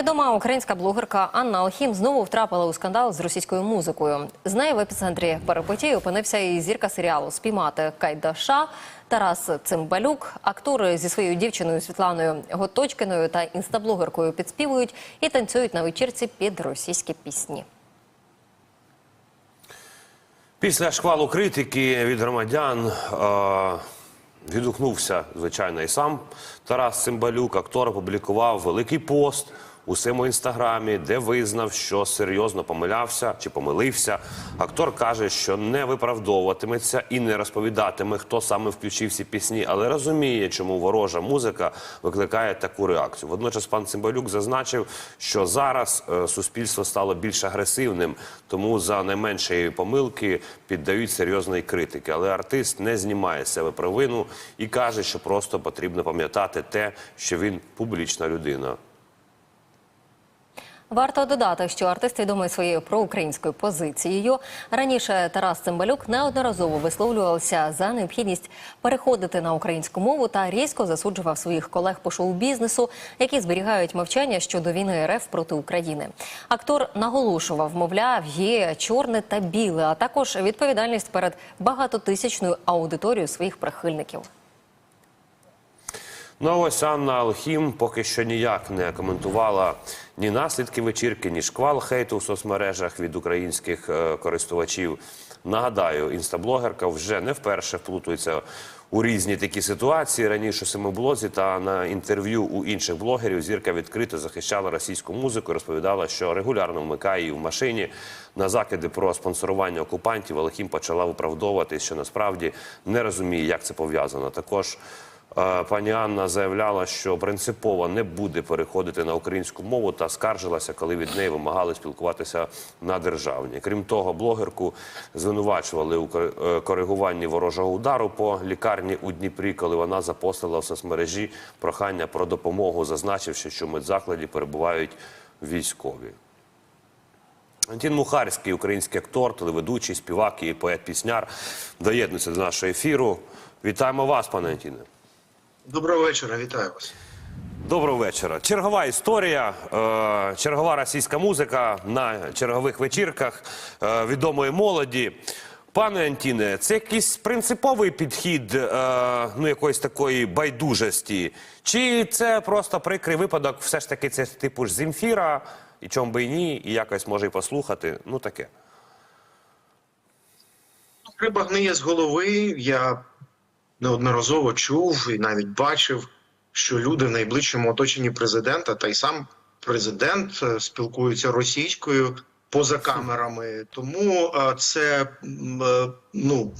Відома українська блогерка Анна Алхім знову втрапила у скандал з російською музикою. З нею в епіцентрі перипетій опинився і зірка серіалу Спіймати Кайдаша Тарас Цимбалюк. Актори зі своєю дівчиною Світланою Готочкиною та інстаблогеркою підспівують і танцюють на вечірці під російські пісні. Після шквалу критики від громадян е, звичайно, і сам Тарас Цимбалюк. Актор опублікував великий пост у своєму інстаграмі, де визнав, що серйозно помилявся чи помилився. Актор каже, що не виправдовуватиметься і не розповідатиме, хто саме включив ці пісні, але розуміє, чому ворожа музика викликає таку реакцію. Водночас пан Цимбалюк зазначив, що зараз е, суспільство стало більш агресивним, тому за найменшої помилки піддають серйозної критики. Але артист не знімає з себе провину і каже, що просто потрібно пам'ятати те, що він публічна людина. Варто додати, що артист відомий своєю проукраїнською позицією. Раніше Тарас Цимбалюк неодноразово висловлювався за необхідність переходити на українську мову та різко засуджував своїх колег по шоу-бізнесу, які зберігають мовчання щодо війни РФ проти України. Актор наголошував, мовляв, є чорне та біле, а також відповідальність перед багатотисячною аудиторією своїх прихильників. Ну ось Анна Алхім поки що ніяк не коментувала ні наслідки вечірки, ні шквал хейту в соцмережах від українських е, користувачів. Нагадаю, інстаблогерка вже не вперше вплутується у різні такі ситуації. Раніше у самоблозі та на інтерв'ю у інших блогерів зірка відкрито захищала російську музику. Розповідала, що регулярно вмикає її в машині. На закиди про спонсорування окупантів Алхім почала виправдовувати, що насправді не розуміє, як це пов'язано. Також Пані Анна заявляла, що принципово не буде переходити на українську мову та скаржилася, коли від неї вимагали спілкуватися на державній. Крім того, блогерку звинувачували у е, коригуванні ворожого удару по лікарні у Дніпрі, коли вона запостила в соцмережі прохання про допомогу, зазначивши, що в медзакладі перебувають військові. Антін Мухарський, український актор, телеведучий, співак і поет-пісняр, доєднується до нашого ефіру. Вітаємо вас, пане Антіне. Доброго вечора, вітаю вас. Доброго вечора. Чергова історія, е, чергова російська музика на чергових вечірках е, відомої молоді. Пане Антіне, це якийсь принциповий підхід е, ну, якоїсь такої байдужості? Чи це просто прикрий випадок, все ж таки це типу ж Земфіра, і чому би і ні, і якось може і послухати? Ну таке. Риба гниє з голови. Я неодноразово чув і навіть бачив, що люди в найближчому оточенні президента, та й сам президент е, спілкуються російською поза камерами. Тому е, це е, ну.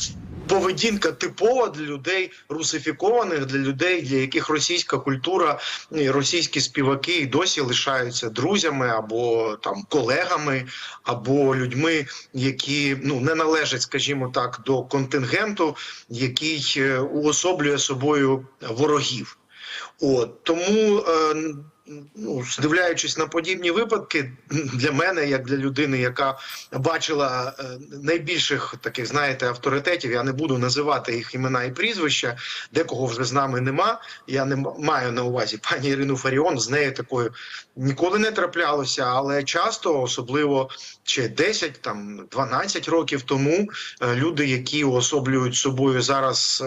Поведінка типова для людей русифікованих, для людей, для яких російська культура і російські співаки і досі лишаються друзями або там колегами, або людьми, які ну не належать, скажімо так, до контингенту, який е, уособлює собою ворогів. От тому, ну здивляючись на подібні випадки, для мене, як для людини, яка бачила е, найбільших таких, знаєте, авторитетів, я не буду називати їх імена і прізвища, декого вже з нами нема. Я не маю на увазі пані Ірину Фаріон. З нею такою ніколи не траплялося, але часто, особливо ще 10, там 12 років тому, е, люди, які уособлюють собою зараз.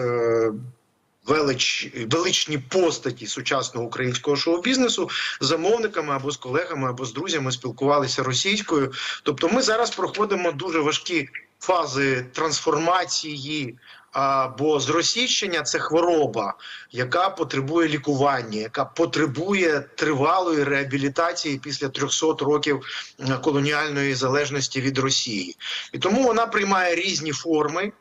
Велич, величні постаті сучасного українського шоу-бізнесу замовниками або з колегами, або з друзями спілкувалися російською. Тобто, ми зараз проходимо дуже важкі фази трансформації. Або зросійщення це хвороба, яка потребує лікування, яка потребує тривалої реабілітації після 300 років е, колоніальної залежності від Росії, і тому вона приймає різні форми.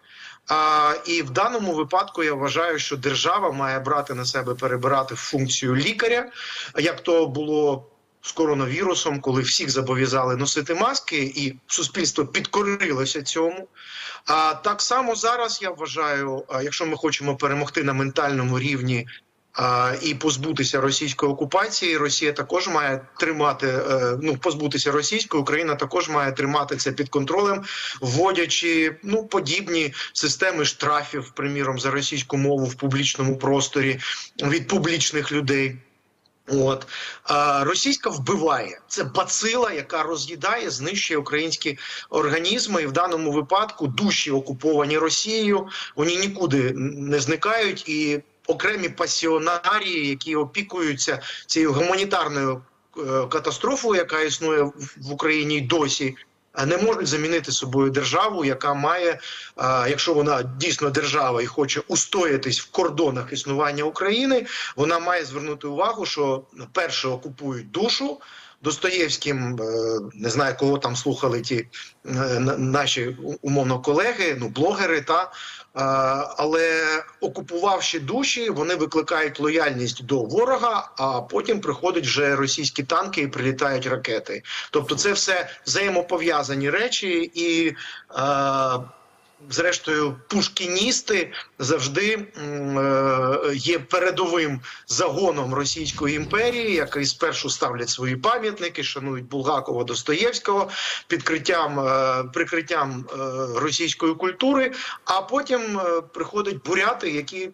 І в даному випадку я вважаю, що держава має брати на себе перебирати функцію лікаря, як то було з коронавірусом, коли всіх зобов'язали носити маски, і суспільство підкорилося цьому. А так само зараз я вважаю, якщо ми хочемо перемогти на ментальному рівні. І позбутися російської окупації, Росія також має тримати е, ну позбутися російської, Україна також має тримати це під контролем, вводячи ну подібні системи штрафів, приміром за російську мову в публічному просторі від публічних людей. От російська вбиває це бацила, яка роз'їдає, знищує українські організми, і в даному випадку душі окуповані Росією. Вони нікуди не зникають, і окремі пасіонарії, які опікуються цією гуманітарною е, катастрофою, яка існує в- Україні досі. е, Не можуть замінити собою державу, яка має, е, якщо вона дійсно держава і хоче устоятись в кордонах існування України, вона має звернути увагу, що перше окупують душу. Достоєвським е, не знаю, кого там слухали ті е, наші умовно колеги, ну блогери, та е, але окупувавши душі, вони викликають лояльність до ворога. А потім приходять вже російські танки і прилітають ракети. Тобто, це все взаємопов'язані речі і. Зрештою, пушкіністи завжди е, є передовим загоном Російської імперії, які спершу ставлять свої пам'ятники, шанують Булгакова Достоєвського підкриттям е, прикриттям е, російської культури. А потім приходять буряти, які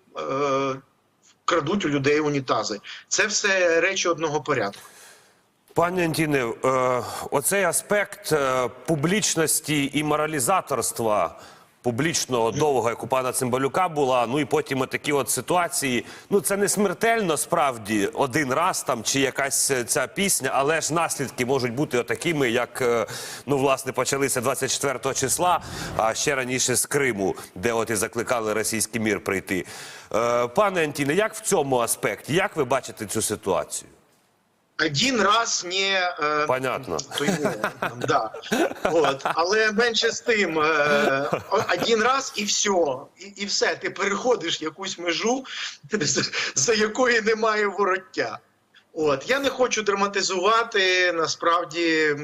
крадуть у людей унітази. Це все речі одного порядку. Пані Антіне, оцей аспект публічності і моралізаторства публічного довго, як у пана Цимбалюка була. Ну і потім такі от ситуації. Ну це не смертельно справді один раз там чи якась е, ця пісня, але ж наслідки можуть бути отакими, як е, ну власне почалися 24 числа, а ще раніше з Криму, де от і закликали російський мір прийти. Е, Пане Антіне, як в цьому аспекті? Як ви бачите цю ситуацію? Один раз не е, Понятно. то да. От. Але менше з тим, е, один раз і все. І, і все. Ти переходиш якусь межу, за якої немає вороття. От я не хочу драматизувати. Насправді е,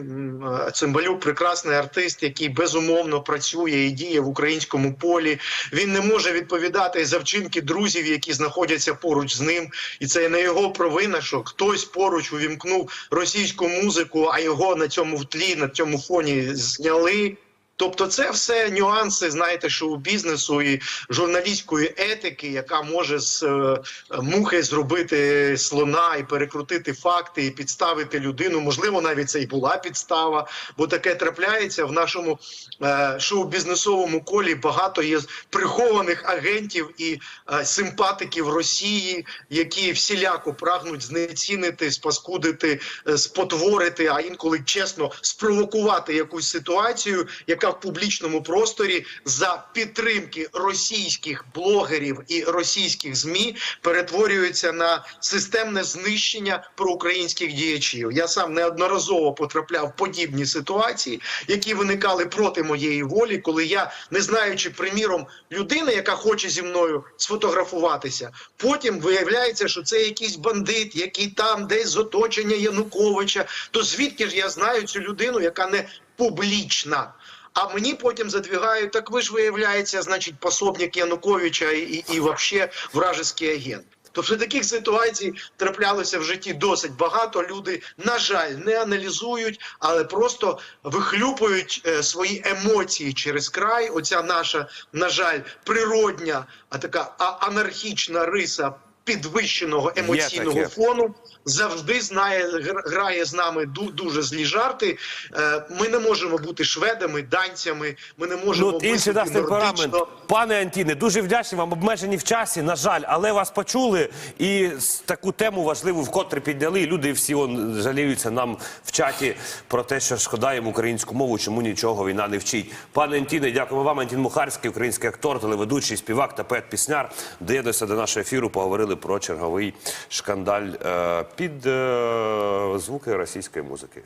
Цимбалюк прекрасний артист, який безумовно працює і діє в українському полі. Він не може відповідати за вчинки друзів, які знаходяться поруч з ним, і це не його провина, що хтось поруч увімкнув російську музику, а його на цьому тлі, на цьому фоні зняли. Тобто, це все нюанси, знаєте, шоу-бізнесу і журналістської етики, яка може з е, мухи зробити слона і перекрутити факти, і підставити людину. Можливо, навіть це і була підстава, бо таке трапляється в нашому е, шоу-бізнесовому колі. Багато є прихованих агентів і е, симпатиків Росії, які всіляко прагнуть знецінити, спаскудити, е, спотворити, а інколи чесно спровокувати якусь ситуацію, яка в публічному просторі за підтримки російських блогерів і російських змі перетворюється на системне знищення проукраїнських діячів. Я сам неодноразово потрапляв в подібні ситуації, які виникали проти моєї волі, коли я, не знаючи приміром людини, яка хоче зі мною сфотографуватися, потім виявляється, що це якийсь бандит, який там десь з оточення Януковича. То звідки ж я знаю цю людину, яка не публічна? А мені потім задвігають, так ви ж виявляється, значить, пособник Януковича і, і, і вообще вражеский агент. Тобто таких ситуацій траплялося в житті досить багато. Люди, на жаль, не аналізують, але просто вихлюпують е, свої емоції через край. Оця наша, на жаль, природня, а така анархічна риса підвищеного емоційного фону завжди знає, грає з нами ду- дуже злі жарти. Е, Ми не можемо бути шведами, данцями. Ми не можемо Ну, інший дасть темперамент. Пане Антіне, дуже вдячний вам. Обмежені в часі, на жаль, але вас почули і таку тему важливу вкотре підняли. Люди всі он, жаліються нам в чаті про те, що шкода їм українську мову, чому нічого війна не вчить. Пане Антіне, дякуємо вам. Антін Мухарський, український актор, телеведучий, співак та поет-пісняр. Доєднався до нашого ефіру. Поговорили про черговий шкандаль е, під е, звуки російської музики.